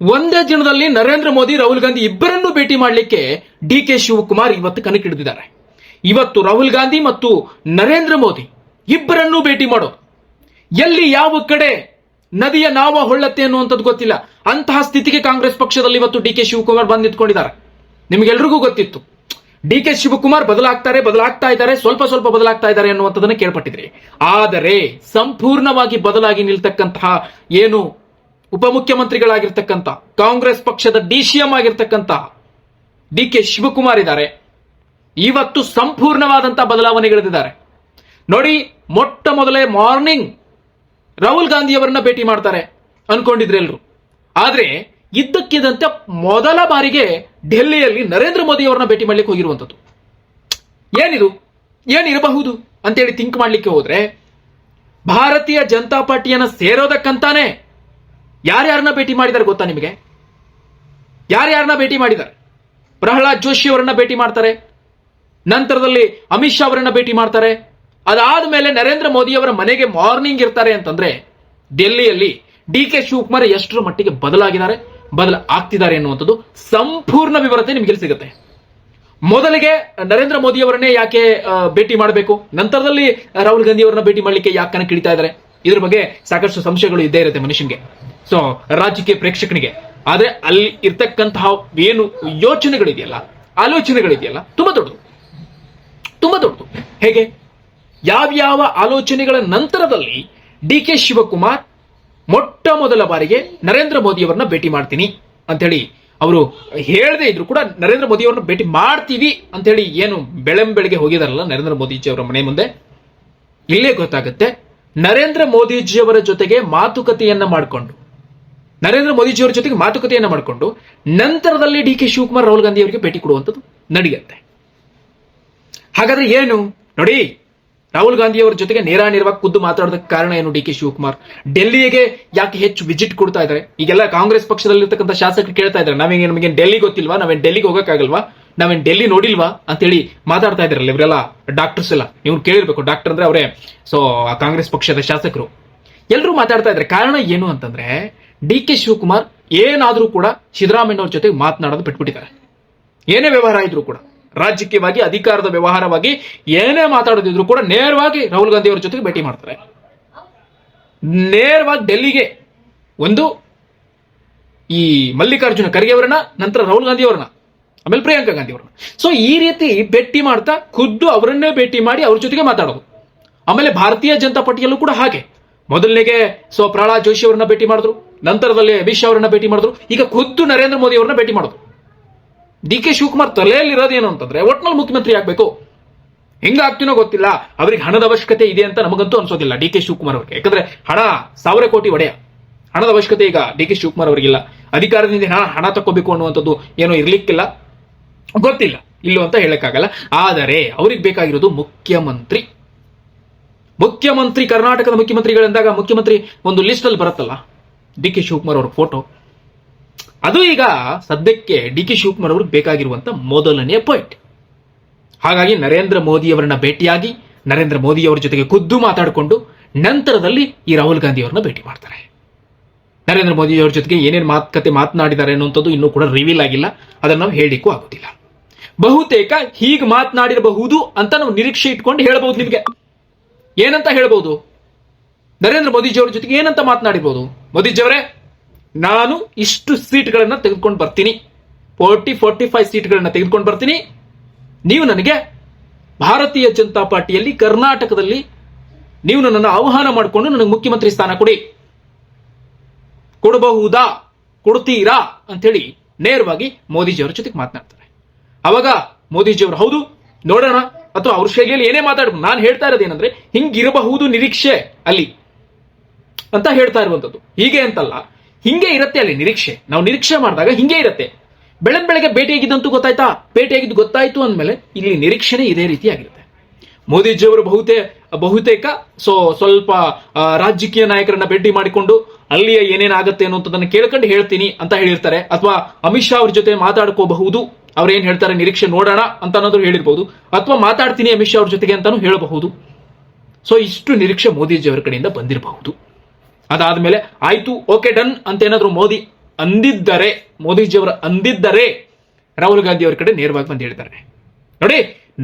ಒಂದೇ ದಿನದಲ್ಲಿ ನರೇಂದ್ರ ಮೋದಿ, ರಾಹುಲ್ ಗಾಂಧಿ ಇಬ್ಬರನ್ನೂ ಭೇಟಿ ಮಾಡಲಿಕ್ಕೆ ಡಿ ಕೆ ಶಿವಕುಮಾರ್ ಇವತ್ತು ಕಣಕ್ಕಿಳಿದಿದ್ದಾರೆ. ಇವತ್ತು ರಾಹುಲ್ ಗಾಂಧಿ ಮತ್ತು ನರೇಂದ್ರ ಮೋದಿ ಇಬ್ಬರನ್ನೂ ಭೇಟಿ ಮಾಡೋ ಎಲ್ಲಿ ಯಾವ ಕಡೆ ನದಿಯ ನಾವ ಹೊಳ್ಳತ್ತೆ ಅನ್ನುವಂಥದ್ದು ಗೊತ್ತಿಲ್ಲ. ಅಂತಹ ಸ್ಥಿತಿಗೆ ಕಾಂಗ್ರೆಸ್ ಪಕ್ಷದಲ್ಲಿ ಇವತ್ತು ಡಿ ಕೆ ಶಿವಕುಮಾರ್ ಬಂದು ನಿಂತ್ಕೊಂಡಿದ್ದಾರೆ. ನಿಮಗೆಲ್ರಿಗೂ ಗೊತ್ತಿತ್ತು. ಡಿ ಕೆ ಶಿವಕುಮಾರ್ ಬದಲಾಗ್ತಾರೆ, ಬದಲಾಗ್ತಾ ಇದ್ದಾರೆ, ಸ್ವಲ್ಪ ಸ್ವಲ್ಪ ಬದಲಾಗ್ತಾ ಇದ್ದಾರೆ ಅನ್ನುವಂಥದ್ದನ್ನು ಕೇಳ್ಪಟ್ಟಿದ್ರಿ. ಆದರೆ ಸಂಪೂರ್ಣವಾಗಿ ಬದಲಾಗಿ ನಿಲ್ತಕ್ಕಂತಹ ಏನು ಉಪಮುಖ್ಯಮಂತ್ರಿಗಳಾಗಿರ್ತಕ್ಕಂಥ ಕಾಂಗ್ರೆಸ್ ಪಕ್ಷದ ಡಿ ಸಿ ಎಂ ಆಗಿರ್ತಕ್ಕಂಥ ಡಿ ಕೆ ಶಿವಕುಮಾರ್ ಇದ್ದಾರೆ. ಇವತ್ತು ಸಂಪೂರ್ಣವಾದಂತಹ ಬದಲಾವಣೆಗಳಿದ್ದಾರೆ. ನೋಡಿ, ಮೊಟ್ಟ ಮೊದಲೇ ಮಾರ್ನಿಂಗ್ ರಾಹುಲ್ ಗಾಂಧಿ ಅವರನ್ನ ಭೇಟಿ ಮಾಡ್ತಾರೆ ಅನ್ಕೊಂಡಿದ್ರು ಎಲ್ರು. ಆದ್ರೆ ಇದ್ದಕ್ಕಿದ್ದಂತೆ ಮೊದಲ ಬಾರಿಗೆ ಡೆಲ್ಲಿಯಲ್ಲಿ ನರೇಂದ್ರ ಮೋದಿ ಅವರನ್ನ ಭೇಟಿ ಮಾಡ್ಲಿಕ್ಕೆ ಹೋಗಿರುವಂತದ್ದು ಏನಿದು? ಏನಿರಬಹುದು ಅಂತೇಳಿ ಥಿಂಕ್ ಮಾಡ್ಲಿಕ್ಕೆ ಹೋದ್ರೆ, ಭಾರತೀಯ ಜನತಾ ಪಾರ್ಟಿಯನ್ನ ಸೇರೋದಕ್ಕಂತಾನೆ ಯಾರ್ಯಾರನ್ನ ಭೇಟಿ ಮಾಡಿದ್ದಾರೆ ಗೊತ್ತಾ ನಿಮಗೆ? ಯಾರ್ಯಾರನ್ನ ಭೇಟಿ ಮಾಡಿದ್ದಾರೆ? ಪ್ರಹ್ಲಾದ್ ಜೋಶಿ ಅವರನ್ನ ಭೇಟಿ ಮಾಡ್ತಾರೆ. ನಂತರದಲ್ಲಿ ಅಮಿತ್ ಶಾ ಅವರನ್ನ ಭೇಟಿ ಮಾಡ್ತಾರೆ. ಅದಾದ ಮೇಲೆ ನರೇಂದ್ರ ಮೋದಿ ಅವರ ಮನೆಗೆ ಮಾರ್ನಿಂಗ್ ಇರ್ತಾರೆ ಅಂತಂದ್ರೆ ಡೆಲ್ಲಿಯಲ್ಲಿ ಡಿ ಕೆ ಶಿವಕುಮಾರ್ ಎಷ್ಟರ ಮಟ್ಟಿಗೆ ಬದಲಾಗಿದ್ದಾರೆ, ಬದಲ ಆಗ್ತಿದ್ದಾರೆ ಎನ್ನುವಂಥದ್ದು ಸಂಪೂರ್ಣ ವಿವರತೆ ನಿಮಗೆ ಸಿಗುತ್ತೆ. ಮೊದಲಿಗೆ ನರೇಂದ್ರ ಮೋದಿ ಅವರನ್ನೇ ಯಾಕೆ ಭೇಟಿ ಮಾಡಬೇಕು? ನಂತರದಲ್ಲಿ ರಾಹುಲ್ ಗಾಂಧಿ ಅವರನ್ನ ಭೇಟಿ ಮಾಡಲಿಕ್ಕೆ ಯಾಕೆ ಕಣಕ್ಕೆ ಇಳಿತಾ ಇದ್ದಾರೆ? ಇದ್ರ ಬಗ್ಗೆ ಸಾಕಷ್ಟು ಸಂಶಯಗಳು ಇದ್ದೇ ಇರುತ್ತೆ ಮನುಷ್ಯನಿಗೆ. ಸೊ, ರಾಜಕೀಯ ಪ್ರೇಕ್ಷಕನಿಗೆ. ಆದ್ರೆ ಅಲ್ಲಿ ಇರ್ತಕ್ಕಂತಹ ಏನು ಯೋಚನೆಗಳಿದೆಯಲ್ಲ, ಆಲೋಚನೆಗಳಿದೆಯಲ್ಲ, ತುಂಬಾ ದೊಡ್ಡದು. ತುಂಬಾ ದೊಡ್ಡದು. ಹೇಗೆ? ಯಾವ್ಯಾವ ಆಲೋಚನೆಗಳ ನಂತರದಲ್ಲಿ ಡಿ ಕೆ ಶಿವಕುಮಾರ್ ಮೊಟ್ಟ ಮೊದಲ ಬಾರಿಗೆ ನರೇಂದ್ರ ಮೋದಿ ಅವರನ್ನ ಭೇಟಿ ಮಾಡ್ತೀನಿ ಅಂತ ಹೇಳಿ ಅವರು ಹೇಳದೇ ಇದ್ರು ಕೂಡ ನರೇಂದ್ರ ಮೋದಿ ಅವರನ್ನ ಭೇಟಿ ಮಾಡ್ತೀವಿ ಅಂತ ಹೇಳಿ ಏನು ಬೆಳಂಬೆಳಗ್ಗೆ ಹೋಗಿದಾರಲ್ಲ ನರೇಂದ್ರ ಮೋದಿಜಿ ಅವರ ಮನೆ ಮುಂದೆ? ಇಲ್ಲೇ ಗೊತ್ತಾಗುತ್ತೆ. ನರೇಂದ್ರ ಮೋದಿಜಿಯವರ ಜೊತೆಗೆ ಮಾತುಕತೆಯನ್ನ ಮಾಡಿಕೊಂಡು ನರೇಂದ್ರ ಮೋದಿಜಿಯವರ ಜೊತೆಗೆ ಮಾತುಕತೆಯನ್ನ ಮಾಡಿಕೊಂಡು ನಂತರದಲ್ಲಿ ಡಿ ಕೆ ಶಿವಕುಮಾರ್, ರಾಹುಲ್ ಗಾಂಧಿ ಅವರಿಗೆ ಭೇಟಿ ಕೊಡುವಂಥದ್ದು ನಡೆಯುತ್ತೆ. ಹಾಗಾದ್ರೆ ಏನು? ನೋಡಿ, ರಾಹುಲ್ ಗಾಂಧಿ ಅವರ ಜೊತೆಗೆ ನೇರ ನೇರವಾಗಿ ಖುದ್ದು ಮಾತಾಡೋದಕ್ಕೆ ಕಾರಣ ಏನು ಡಿ ಕೆ ಶಿವಕುಮಾರ್? ಡೆಲ್ಲಿಗೆ ಯಾಕೆ ಹೆಚ್ಚು ವಿಸಿಟ್ ಕೊಡ್ತಾ ಇದ್ದಾರೆ? ಈಗೆಲ್ಲ ಕಾಂಗ್ರೆಸ್ ಪಕ್ಷದಲ್ಲಿರ್ತಕ್ಕಂಥ ಶಾಸಕರು ಕೇಳ್ತಾ ಇದ್ದಾರೆ, ನಾವೇನು ನಮಗೆ ಡೆಲ್ಲಿ ಗೊತ್ತಿಲ್ವಾ? ನಾವೇನು ಡೆಲ್ಲಿಗೆ ಹೋಗೋಕ್ಕಾಗಲ್ವಾ? ನಾವೇನ್ ಡೆಲ್ಲಿ ನೋಡಿಲ್ವಾ? ಅಂತ ಹೇಳಿ ಮಾತಾಡ್ತಾ ಇದಾರಲ್ಲ ಇವರೆಲ್ಲ ಡಾಕ್ಟರ್ಸ್ ಎಲ್ಲ. ನೀವು ಕೇಳಿರ್ಬೇಕು, ಡಾಕ್ಟರ್ ಅಂದ್ರೆ ಅವರೇ, ಸೊ ಕಾಂಗ್ರೆಸ್ ಪಕ್ಷದ ಶಾಸಕರು. ಎಲ್ಲರೂ ಮಾತಾಡ್ತಾ ಇದ್ದಾರೆ. ಕಾರಣ ಏನು ಅಂತಂದ್ರೆ ಡಿ ಕೆ ಶಿವಕುಮಾರ್ ಏನಾದ್ರೂ ಕೂಡ ಸಿದ್ದರಾಮಯ್ಯ ಅವ್ರ ಜೊತೆಗೆ ಮಾತನಾಡೋದು ಬಿಟ್ಬಿಟ್ಟಿದ್ದಾರೆ. ಏನೇ ವ್ಯವಹಾರ ಇದ್ರು ಕೂಡ, ರಾಜಕೀಯವಾಗಿ, ಅಧಿಕಾರದ ವ್ಯವಹಾರವಾಗಿ, ಏನೇ ಮಾತಾಡೋದಿದ್ರು ಕೂಡ ನೇರವಾಗಿ ರಾಹುಲ್ ಗಾಂಧಿ ಅವರ ಜೊತೆಗೆ ಭೇಟಿ ಮಾಡ್ತಾರೆ. ನೇರವಾಗಿ ಡೆಲ್ಲಿಗೆ ಒಂದು ಈ ಮಲ್ಲಿಕಾರ್ಜುನ ಖರ್ಗೆ ಅವರನ್ನ, ನಂತರ ರಾಹುಲ್ ಗಾಂಧಿ ಅವರನ್ನ, ಆಮೇಲೆ ಪ್ರಿಯಾಂಕಾ ಗಾಂಧಿ ಅವರನ್ನ. ಸೊ ಈ ರೀತಿ ಭೇಟಿ ಮಾಡ್ತಾ ಖುದ್ದು ಅವರನ್ನೇ ಭೇಟಿ ಮಾಡಿ ಅವ್ರ ಜೊತೆಗೆ ಮಾತಾಡೋದು. ಆಮೇಲೆ ಭಾರತೀಯ ಜನತಾ ಪಾರ್ಟಿಯಲ್ಲೂ ಕೂಡ ಹಾಗೆ. ಮೊದಲನೇಗೆ ಸೊ ಪ್ರಹ್ಲಾದ್ ಜೋಶಿ ಅವರನ್ನ ಭೇಟಿ ಮಾಡಿದ್ರು. ನಂತರದಲ್ಲಿ ಅಮಿತ್ ಶಾ ಅವರನ್ನ ಭೇಟಿ ಮಾಡಿದ್ರು. ಈಗ ಖುದ್ದು ನರೇಂದ್ರ ಮೋದಿ ಅವರನ್ನ ಭೇಟಿ ಮಾಡಿದ್ರು ಡಿ ಕೆ ಶಿವಕುಮಾರ್ ತಲೆಯಲ್ಲಿ ಇರೋದೇನು ಅಂತಂದ್ರೆ ಒಟ್ನಲ್ಲಿ ಮುಖ್ಯಮಂತ್ರಿ ಆಗ್ಬೇಕು. ಹೆಂಗಾಗ್ತೀನೋ ಗೊತ್ತಿಲ್ಲ. ಅವ್ರಿಗೆ ಹಣದ ಅವಶ್ಯಕತೆ ಇದೆ ಅಂತ ನಮಗಂತೂ ಅನ್ಸೋದಿಲ್ಲ ಡಿ ಕೆ ಶಿವಕುಮಾರ್ ಅವ್ರಿಗೆ. ಯಾಕಂದ್ರೆ ಹಣ ಸಾವಿರ ಕೋಟಿ ಒಡೆಯ. ಹಣದ ಅವಶ್ಯಕತೆ ಈಗ ಡಿ ಕೆ ಶಿವಕುಮಾರ್ ಅವರಿಗಿಲ್ಲ. ಅಧಿಕಾರದಿಂದ ಹಣ ಹಣ ಅನ್ನುವಂಥದ್ದು ಏನೋ ಇರ್ಲಿಕ್ಕಿಲ್ಲ. ಗೊತ್ತಿಲ್ಲ. ಇಲ್ಲೋ ಅಂತ ಹೇಳಕ್ಕಾಗಲ್ಲ. ಆದರೆ ಅವ್ರಿಗೆ ಬೇಕಾಗಿರೋದು ಮುಖ್ಯಮಂತ್ರಿ. ಮುಖ್ಯಮಂತ್ರಿ ಕರ್ನಾಟಕದ ಮುಖ್ಯಮಂತ್ರಿಗಳೆಂದಾಗ ಮುಖ್ಯಮಂತ್ರಿ ಒಂದು ಲಿಸ್ಟ್ ಅಲ್ಲಿ ಬರುತ್ತಲ್ಲ. ಡಿ ಕೆ ಶಿವಕುಮಾರ್ ಅವರ ಫೋಟೋ ಅದು ಈಗ ಸದ್ಯಕ್ಕೆ ಡಿ ಕೆ ಶಿವಕುಮಾರ್ ಅವ್ರಿಗೆ ಬೇಕಾಗಿರುವಂತ ಮೊದಲನೆಯ ಪಾಯಿಂಟ್ ಹಾಗಾಗಿ ನರೇಂದ್ರ ಮೋದಿ ಅವರನ್ನ ಭೇಟಿಯಾಗಿ, ನರೇಂದ್ರ ಮೋದಿ ಅವರ ಜೊತೆಗೆ ಖುದ್ದು ಮಾತಾಡಿಕೊಂಡು ನಂತರದಲ್ಲಿ ಈ ರಾಹುಲ್ ಗಾಂಧಿ ಅವರನ್ನ ಭೇಟಿ ಮಾಡ್ತಾರೆ. ನರೇಂದ್ರ ಮೋದಿ ಅವರ ಜೊತೆಗೆ ಏನೇನು ಮಾತುಕತೆ ಮಾತನಾಡಿದ್ದಾರೆ ಅನ್ನುವಂಥದ್ದು ಇನ್ನೂ ಕೂಡ ರಿವೀಲ್ ಆಗಿಲ್ಲ. ಅದನ್ನು ನಾವು ಹೇಳಲಿಕ್ಕೂ ಆಗೋದಿಲ್ಲ. ಬಹುತೇಕ ಹೀಗೆ ಮಾತನಾಡಿರಬಹುದು ಅಂತ ನಾವು ನಿರೀಕ್ಷೆ ಇಟ್ಕೊಂಡು ಹೇಳಬಹುದು ನಿಮಗೆ. ಏನಂತ ಹೇಳ್ಬೋದು ನರೇಂದ್ರ ಮೋದಿಜಿ ಅವರ ಜೊತೆಗೆ ಏನಂತ ಮಾತನಾಡಿರ್ಬೋದು ಮೋದಿಜಿ ಅವರೇ ನಾನು ಇಷ್ಟು ಸೀಟ್ಗಳನ್ನು ತೆಗೆದುಕೊಂಡು ಬರ್ತೀನಿ. ಫೋರ್ಟಿ ಫೋರ್ಟಿ ಫೈವ್ ಸೀಟ್ಗಳನ್ನು ತೆಗೆದುಕೊಂಡು ಬರ್ತೀನಿ. ನೀವು ನನಗೆ ಭಾರತೀಯ ಜನತಾ ಪಾರ್ಟಿಯಲ್ಲಿ, ಕರ್ನಾಟಕದಲ್ಲಿ ನೀವು ನನ್ನನ್ನು ಆಹ್ವಾನ ಮಾಡಿಕೊಂಡು ನನಗೆ ಮುಖ್ಯಮಂತ್ರಿ ಸ್ಥಾನ ಕೊಡಿ. ಕೊಡಬಹುದಾ? ಕೊಡ್ತೀರಾ? ಅಂತೇಳಿ ನೇರವಾಗಿ ಮೋದಿಜಿಯವರ ಜೊತೆಗೆ ಮಾತನಾಡ್ತಾರೆ. ಅವಾಗ ಮೋದಿಜಿಯವರು, ಹೌದು, ನೋಡೋಣ. ಅಥವಾ ಅವ್ರ ಶೈಲಿಯಲ್ಲಿ ಏನೇ ಮಾತಾಡ್ಬೋದು. ನಾನು ಹೇಳ್ತಾ ಇರೋದೇನಂದ್ರೆ, ಹಿಂಗಿರಬಹುದು ನಿರೀಕ್ಷೆ ಅಲ್ಲಿ. ಅಂತ ಹೇಳ್ತಾ ಇರುವಂಥದ್ದು. ಹೀಗೆ ಅಂತಲ್ಲ, ಹಿಂಗೆ ಇರುತ್ತೆ ಅಲ್ಲಿ ನಿರೀಕ್ಷೆ. ನಾವು ನಿರೀಕ್ಷೆ ಮಾಡಿದಾಗ ಹಿಂಗೆ ಇರುತ್ತೆ. ಬೆಳಗ್ ಬೆಳಗ್ಗೆ ಭೇಟಿಯಾಗಿದ್ದಂತೂ ಗೊತ್ತಾಯ್ತಾ? ಭೇಟಿಯಾಗಿದ್ದು ಗೊತ್ತಾಯ್ತು ಅಂದಮೇಲೆ ಇಲ್ಲಿ ನಿರೀಕ್ಷೆನೇ ಇದೇ ರೀತಿಯಾಗಿರುತ್ತೆ ಮೋದಿಜಿ ಅವರು ಬಹುತೇ, ಬಹುತೇಕ ಸೊ, ಸ್ವಲ್ಪ ರಾಜಕೀಯ ನಾಯಕರನ್ನ ಭೇಟಿ ಮಾಡಿಕೊಂಡು ಅಲ್ಲಿಯ ಏನೇನಾಗುತ್ತೆ ಅನ್ನುವಂಥದ್ದನ್ನು ಕೇಳ್ಕೊಂಡು ಹೇಳ್ತೀನಿ ಅಂತ ಹೇಳಿರ್ತಾರೆ. ಅಥವಾ ಅಮಿತ್ ಶಾ ಅವ್ರ ಜೊತೆ ಮಾತಾಡ್ಕೋಬಹುದು. ಅವ್ರೇನ್ ಹೇಳ್ತಾರೆ? ನಿರೀಕ್ಷೆ ನೋಡೋಣ ಅಂತ ಅನ್ನೋದು ಹೇಳಿರ್ಬಹುದು ಅಥವಾ ಮಾತಾಡ್ತೀನಿ ಅಮಿತ್ ಶಾ ಅವ್ರ ಜೊತೆಗೆ ಅಂತಾನು ಹೇಳಬಹುದು. ಸೊ, ಇಷ್ಟು ನಿರೀಕ್ಷೆ ಮೋದಿಜಿ ಅವರ ಕಡೆಯಿಂದ ಬಂದಿರಬಹುದು. ಅದಾದ್ಮೇಲೆ ಆಯ್ತು ಓಕೆ ಡನ್ ಅಂತ ಏನಾದ್ರು ಮೋದಿ ಅಂದಿದ್ದರೆ, ಮೋದಿಜಿಯವರು ಅಂದಿದ್ದರೆ ರಾಹುಲ್ ಗಾಂಧಿ ಅವರ ಕಡೆ ನೇರವಾಗಿ ಬಂದು ಹೇಳ್ತಾರೆ. ನೋಡಿ,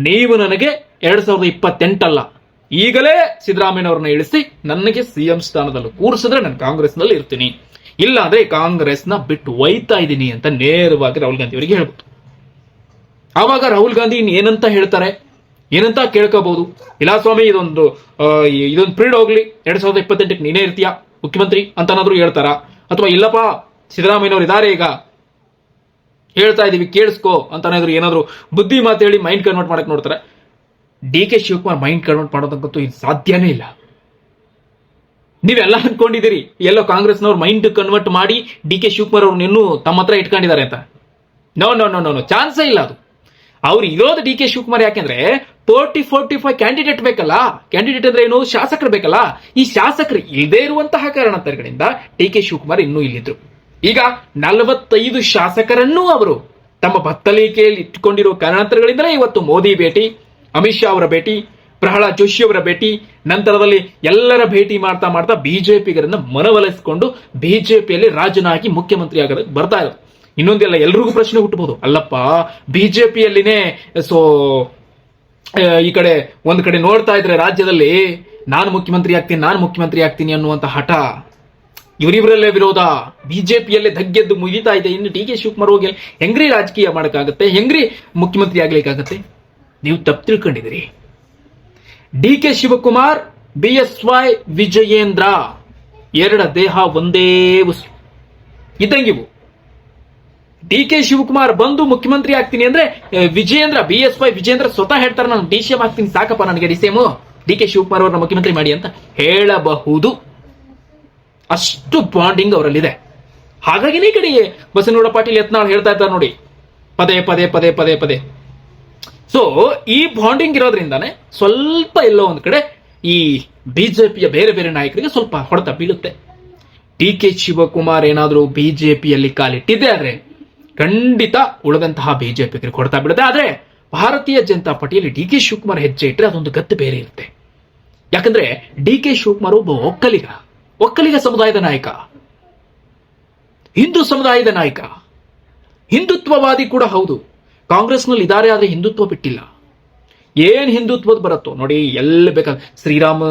ನೀವು ನನಗೆ ಎರಡ್ ಸಾವಿರದ ಇಪ್ಪತ್ತೆಂಟಲ್ಲ, ಈಗಲೇ ಸಿದ್ದರಾಮಯ್ಯನವ್ರನ್ನ ಇಳಿಸಿ ನನಗೆ ಸಿಎಂ ಸ್ಥಾನದಲ್ಲಿ ಕೂರಿಸಿದ್ರೆ ನಾನು ಕಾಂಗ್ರೆಸ್ನಲ್ಲಿ ಇರ್ತೀನಿ. ಇಲ್ಲ ಅಂದ್ರೆ ಕಾಂಗ್ರೆಸ್ನ ಬಿಟ್ಟು ಒಯ್ತಾ ಇದ್ದೀನಿ ಅಂತ ನೇರವಾಗಿ ರಾಹುಲ್ ಗಾಂಧಿ ಅವರಿಗೆ ಹೇಳ್ಬೋದು. ಆವಾಗ ರಾಹುಲ್ ಗಾಂಧಿ ಏನಂತ ಹೇಳ್ತಾರೆ? ಏನಂತ ಕೇಳ್ಕೋಬಹುದು ಇಲ್ಲ ಸ್ವಾಮಿ, ಇದೊಂದು ಇದೊಂದು ಪ್ರೀಡ್ ಹೋಗ್ಲಿ. ಎರಡ್ ಸಾವಿರದ ಇಪ್ಪತ್ತೆಂಟಕ್ಕೆ ನೀನೇ ಇರ್ತೀಯಾ? ಮುಖ್ಯಮಂತ್ರಿ ಅಂತನಾದ್ರೂ ಹೇಳ್ತಾರ? ಅಥವಾ ಇಲ್ಲಪ್ಪ, ಸಿದ್ದರಾಮಯ್ಯನವ್ರು ಇದಾರೆ ಈಗ. ಹೇಳ್ತಾ ಇದೀವಿ, ಕೇಳಿಸ್ಕೋ ಅಂತ ಏನಾದ್ರು ಬುದ್ಧಿ ಮಾತೇಳಿ ಮೈಂಡ್ ಕನ್ವರ್ಟ್ ಮಾಡಕ್ ನೋಡ್ತಾರೆ. D K Shivakumar mind convert ಮಾಡೋದಂತೂ ಇದು ಸಾಧ್ಯನೇ ಇಲ್ಲ. ನೀವೆಲ್ಲ ಅನ್ಕೊಂಡಿದ್ದೀರಿ, ಎಲ್ಲೋ ಕಾಂಗ್ರೆಸ್ನವ್ರು ಮೈಂಡ್ ಕನ್ವರ್ಟ್ ಮಾಡಿ ಡಿ ಕೆ ಶಿವಕುಮಾರ್ ಅವ್ರನ್ನ ಇನ್ನೂ ತಮ್ಮ ಹತ್ರ ಇಟ್ಕೊಂಡಿದ್ದಾರೆ ಅಂತ. ನೋ ನೋ ನೋ ನೋ ಚಾನ್ಸೇ ಇಲ್ಲ ಅದು. ಅವ್ರು ಇರೋದು ಡಿ ಕೆ ಶಿವಕುಮಾರ್ ಯಾಕೆಂದ್ರೆ ಫೋರ್ಟಿ ಫೋರ್ಟಿ ಫೈವ್ ಕ್ಯಾಂಡಿಡೇಟ್ ಬೇಕಲ್ಲ? ಕ್ಯಾಂಡಿಡೇಟ್ ಅಂದ್ರೆ ಏನು? ಶಾಸಕರು ಬೇಕಲ್ಲ? ಈ ಶಾಸಕರು ಇಲ್ಲದೆ ಇರುವಂತಹ ಕಾರಣಾಂತರಗಳಿಂದ ಟಿ ಕೆ ಶಿವಕುಮಾರ್ ಇನ್ನೂ ಇಲ್ಲಿದ್ರು. ಈಗ ನಲವತ್ತೈದು ಶಾಸಕರನ್ನೂ ಅವರು ತಮ್ಮ ಬತ್ತಲಿಕೆಯಲ್ಲಿ ಇಟ್ಟುಕೊಂಡಿರುವ ಕಾರಣಾಂತರಗಳಿಂದಲೇ ಇವತ್ತು ಮೋದಿ ಭೇಟಿ, ಅಮಿತ್ ಶಾ ಅವರ ಭೇಟಿ, ಪ್ರಹ್ಲಾದ್ ಜೋಶಿ ಅವರ ಭೇಟಿ, ನಂತರದಲ್ಲಿ ಎಲ್ಲರ ಭೇಟಿ ಮಾಡ್ತಾ ಮಾಡ್ತಾ ಬಿಜೆಪಿಗರನ್ನ ಮನವೊಲಿಸಿಕೊಂಡು ಬಿಜೆಪಿಯಲ್ಲಿ ರಾಜನಾಗಿ ಮುಖ್ಯಮಂತ್ರಿ ಆಗೋದಕ್ಕೆ ಬರ್ತಾ ಇರೋದು. ಇನ್ನೊಂದೆಲ್ಲ ಎಲ್ರಿಗೂ ಪ್ರಶ್ನೆ ಹುಟ್ಟಬಹುದು. ಅಲ್ಲಪ್ಪ, ಬಿಜೆಪಿಯಲ್ಲಿನೇ ಸೊ ಈ ಕಡೆ ಒಂದ್ ಕಡೆ ನೋಡ್ತಾ ಇದ್ರೆ ರಾಜ್ಯದಲ್ಲಿ ನಾನು ಮುಖ್ಯಮಂತ್ರಿ ಆಗ್ತೀನಿ, ನಾನು ಮುಖ್ಯಮಂತ್ರಿ ಆಗ್ತೀನಿ ಅನ್ನುವಂತ ಹಠ. ಇವರಿವರಲ್ಲೇ ವಿರೋಧ. ಬಿಜೆಪಿಯಲ್ಲೇ ಧಗ್ಗೆದ್ದು ಮುಗಿತಾ ಇದೆ. ಇನ್ನು ಡಿ ಕೆ ಶಿವಕುಮಾರ್ ಹೋಗಿ ಹೆಂಗ್ರಿ ರಾಜಕೀಯ ಮಾಡಕ್ಕಾಗತ್ತೆ? ಹೆಂಗ್ರಿ ಮುಖ್ಯಮಂತ್ರಿ ಆಗ್ಲಿಕ್ಕಾಗತ್ತೆ? ನೀವು ತಪ್ಪು ತಿಳ್ಕೊಂಡಿದ್ದೀರಿ. D K Shivakumar, B S Y Vijayendra. ಎರಡ ದೇಹ ಒಂದೇ ಉಸಿರು. ಇದ್ದಂಗಿವು ಡಿ ಕೆ ಶಿವಕುಮಾರ್ ಬಂದು ಮುಖ್ಯಮಂತ್ರಿ ಆಗ್ತೀನಿ ಅಂದ್ರೆ Vijendra B S Y Vijendra ಸ್ವತಃ ಹೇಳ್ತಾರೆ, ನಾನು ಡಿ ಸಿ ಎಂ ಆಗ್ತೀನಿ, ಸಾಕಪ್ಪ ನನಗೆ D C M. D K Shivakumar ಅವ್ರನ್ನ ಮುಖ್ಯಮಂತ್ರಿ ಮಾಡಿ ಅಂತ ಹೇಳಬಹುದು. ಅಷ್ಟು ಬಾಂಡಿಂಗ್ ಅವರಲ್ಲಿದೆ. ಹಾಗಾಗಿನೇ ಈ ಕಡೆ ಬಸನಗೌಡ ಪಾಟೀಲ್ ಯತ್ನಾಳ್ ಹೇಳ್ತಾ ಇದ್ದಾರೆ ನೋಡಿ. ಪದೇ ಪದೇ ಪದೇ ಪದೇ ಪದೇ. ಸೊ ಈ ಬಾಂಡಿಂಗ್ ಇರೋದ್ರಿಂದಾನೆ ಸ್ವಲ್ಪ ಎಲ್ಲೋ ಒಂದ್ ಕಡೆ ಈ ಬಿಜೆಪಿಯ ಬೇರೆ ಬೇರೆ ನಾಯಕರಿಗೆ ಸ್ವಲ್ಪ ಹೊಡೆತ ಬೀಳುತ್ತೆ. ಡಿ ಕೆ ಶಿವಕುಮಾರ್ ಏನಾದರೂ ಬಿಜೆಪಿಯಲ್ಲಿ ಕಾಲಿಟ್ಟಿದೆ ಆದ್ರೆ ಖಂಡಿತ ಉಳಿದಂತಹ ಬಿಜೆಪಿಗರಿಗೆ ಕೊಡ್ತಾ ಬಿಡುತ್ತೆ ಆದ್ರೆ ಭಾರತೀಯ ಜನತಾ ಪಾರ್ಟಿಯಲ್ಲಿ ಡಿ ಕೆ ಶಿವಕುಮಾರ್ ಹೆಜ್ಜೆ ಇಟ್ಟರೆ ಅದೊಂದು ಗತ್ತು ಬೇರೆ ಇರುತ್ತೆ. ಯಾಕಂದ್ರೆ ಡಿ ಕೆ ಶಿವಕುಮಾರ್ ಒಬ್ಬ ಒಕ್ಕಲಿಗ ಒಕ್ಕಲಿಗ ಸಮುದಾಯದ ನಾಯಕ, ಹಿಂದೂ ಸಮುದಾಯದ ನಾಯಕ, ಹಿಂದುತ್ವವಾದಿ ಕೂಡ ಹೌದು. ಕಾಂಗ್ರೆಸ್ನಲ್ಲಿ ಇದಾರೆ, ಆದ್ರೆ ಹಿಂದುತ್ವ ಬಿಟ್ಟಿಲ್ಲ. ಏನ್ ಹಿಂದುತ್ವದ ಬರುತ್ತೋ ನೋಡಿ, ಎಲ್ಲಿ ಬೇಕಾದ ಶ್ರೀರಾಮ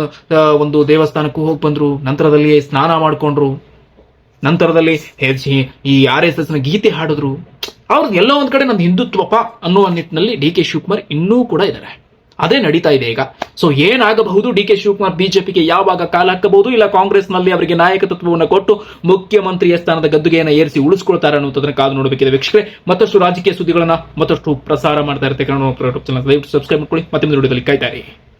ಒಂದು ದೇವಸ್ಥಾನಕ್ಕೂ ಹೋಗಿ ಬಂದ್ರು ನಂತರದಲ್ಲಿ ಸ್ನಾನ ಮಾಡ್ಕೊಂಡ್ರು. ನಂತರದಲ್ಲಿ ಈ ಆರ್ ಎಸ್ ಎಸ್ನ ಗೀತೆ ಹಾಡಿದ್ರು. ಅವ್ರದ್ದು ಎಲ್ಲ ಒಂದ್ ಕಡೆ ನಮ್ದು ಹಿಂದುತ್ವಪ ಅನ್ನುವ ನಿಟ್ಟಿನಲ್ಲಿ ಡಿ ಕೆ ಶಿವಕುಮಾರ್ ಇನ್ನೂ ಕೂಡ ಇದ್ದಾರೆ. ಅದೇ ನಡೀತಾ ಇದೆ ಈಗ. ಸೊ ಏನಾಗಬಹುದು? ಡಿ ಕೆ ಶಿವಕುಮಾರ್ ಬಿಜೆಪಿಗೆ ಯಾವಾಗ ಕಾಲ ಹಾಕಬಹುದು? ಇಲ್ಲ ಕಾಂಗ್ರೆಸ್ನಲ್ಲಿ ಅವರಿಗೆ ನಾಯಕತ್ವವನ್ನು ಕೊಟ್ಟು ಮುಖ್ಯಮಂತ್ರಿಯ ಸ್ಥಾನದ ಗದ್ದುಗೆಯನ್ನು ಏರಿಸಿ ಉಳಿಸ್ಕೊಳ್ತಾರೆ ಅನ್ನೋದನ್ನ ಕಾದು ನೋಡಬೇಕಿದೆ ವೀಕ್ಷಕರೇ. ಮತ್ತಷ್ಟು ರಾಜಕೀಯ ಸುದ್ದಿಗಳನ್ನ ಮತ್ತಷ್ಟು ಪ್ರಸಾರ ಮಾಡ್ತಾ ಇರುತ್ತೆ. ದಯವಿಟ್ಟು ಸಬ್ಸ್ಕ್ರೈಬ್ ಮಾಡ್ಕೊಳ್ಳಿ. ಮತ್ತೆ ಮುಂದೆ